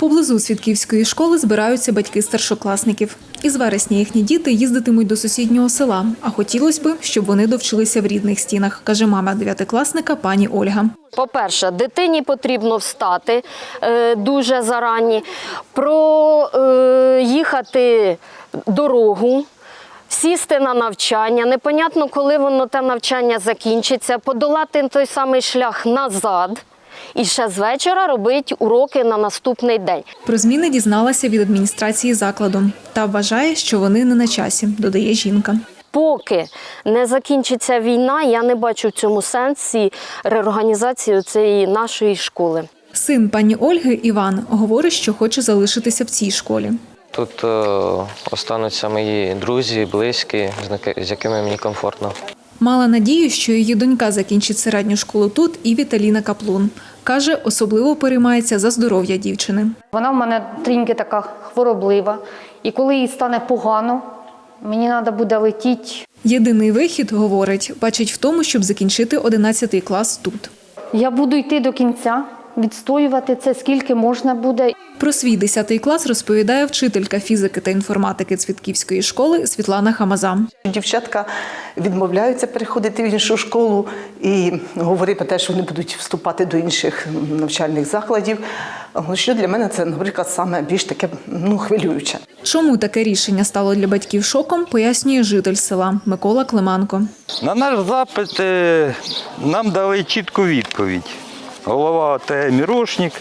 Поблизу Свідківської школи збираються батьки старшокласників. Із вересня їхні діти їздитимуть до сусіднього села, а хотілося б, щоб вони довчилися в рідних стінах, каже мама дев'ятикласника пані Ольга. По-перше, дитині потрібно встати е, дуже зарані, проїхати дорогу, сісти на навчання. Непонятно, коли воно те навчання закінчиться, подолати той самий шлях назад. І ще з вечора робити уроки на наступний день. Про зміни дізналася від адміністрації закладу та вважає, що вони не на часі, додає жінка. Поки не закінчиться війна, я не бачу в цьому сенсі реорганізації цієї нашої школи. Син пані Ольги Іван говорить, що хоче залишитися в цій школі. Тут е, остануться мої друзі, близькі, з якими мені комфортно. Мала надію, що її донька закінчить середню школу тут, і Віталіна Каплун. Каже, особливо переймається за здоров'я дівчини. Вона в мене тріньки така хвороблива. І коли їй стане погано, мені треба буде летіти. Єдиний вихід, говорить, бачить в тому, щоб закінчити 11 клас тут. Я буду йти до кінця, відстоювати це, скільки можна буде. Про свій 10 клас розповідає вчителька фізики та інформатики Цвітківської школи Світлана Хамаза. Дівчатка відмовляються переходити в іншу школу і говорять про те, що вони будуть вступати до інших навчальних закладів. Що для мене це, наприклад, саме більш таке ну, хвилююче. Чому таке рішення стало для батьків шоком, пояснює житель села Микола Климанко. На наш запит е, нам дали чітку відповідь. Голова ОТГ Мірошник,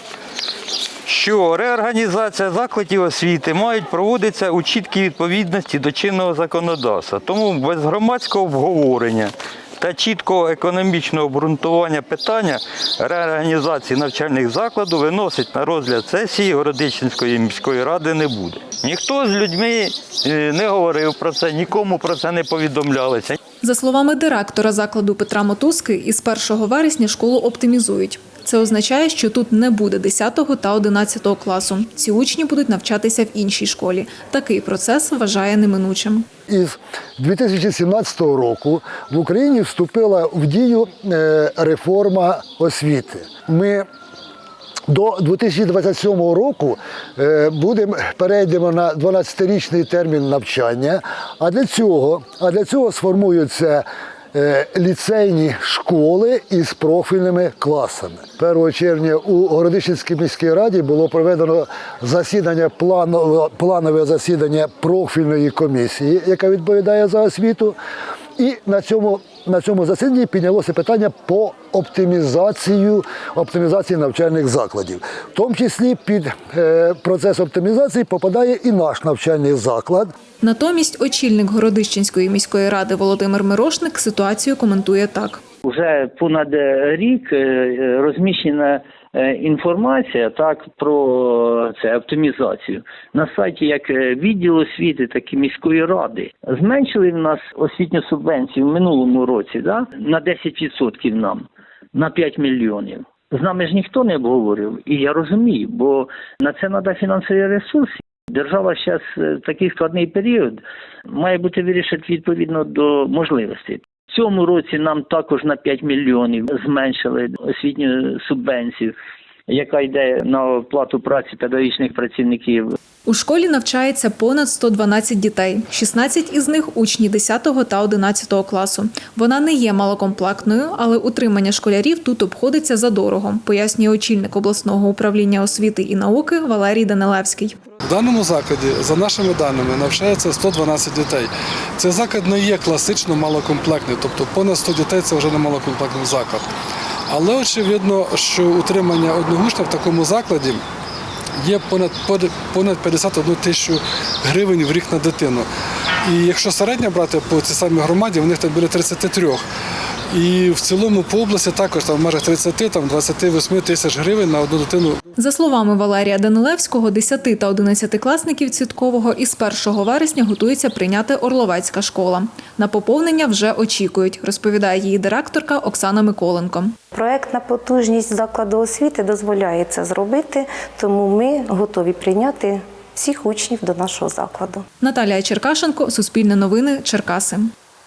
що реорганізація закладів освіти мають проводитися у чіткій відповідності до чинного законодавства. Тому без громадського обговорення та чіткого економічного обґрунтування питання реорганізації навчальних закладів виносить на розгляд сесії Городичинської міської ради не буде. Ніхто з людьми е, не говорив про це, нікому про це не повідомлялося. За словами директора закладу Петра Мотузки, із 1 вересня школу оптимізують. Це означає, що тут не буде 10 та 11 класу. Ці учні будуть навчатися в іншій школі. Такий процес вважає неминучим. Із 2017 року в Україні вступила в дію е, реформа освіти. Ми до 2027 року е, будемо перейдемо на 12-річний термін навчання. А для цього, а для цього сформуються ліцейні школи із профільними класами. 1 червня у Городищенській міській раді було проведено засідання планове засідання профільної комісії, яка відповідає за освіту. І на цьому, на цьому засіданні піднялося питання по оптимізацію, оптимізації навчальних закладів. В тому числі під е, процес оптимізації попадає і наш навчальний заклад. Натомість очільник Городищенської міської ради Володимир Мирошник ситуацію коментує так. Уже понад е, рік е, розміщена е, інформація так про це оптимізацію на сайті як е, відділ освіти, так і міської ради. Зменшили в нас освітню субвенцію в минулому році да, на 10% нам, на 5 мільйонів. З нами ж ніхто не обговорив, і я розумію, бо на це треба фінансові ресурси. Держава зараз такий складний період має бути вирішити відповідно до можливостей. Цьому році нам також на 5 мільйонів зменшили освітню субвенцію, яка йде на оплату праці педагогічних працівників. У школі навчається понад 112 дітей, 16 із них учні 10 та 11 класу. Вона не є малокомплектною, але утримання школярів тут обходиться за дорого, пояснює очільник обласного управління освіти і науки Валерій Данилевський. В даному закладі, за нашими даними, навчається 112 дітей. Цей заклад не є класично малокомплектний, тобто понад 100 дітей це вже не малокомплектний заклад. Але очевидно, що утримання одного учня в такому закладі є понад понад 51 тисячу гривень в рік на дитину. І якщо середня брати по цій самій громаді, в них там біля 33. І в цілому по області також там в межах 30 там 28 тисяч гривень на одну дитину За словами Валерія Данилевського, 10 та 11 класників Цвіткового із 1 вересня готується прийняти Орловецька школа. На поповнення вже очікують, розповідає її директорка Оксана Миколенко. Проектна потужність закладу освіти дозволяє це зробити, тому ми готові прийняти всіх учнів до нашого закладу. Наталія Черкашенко, Суспільне новини, Черкаси.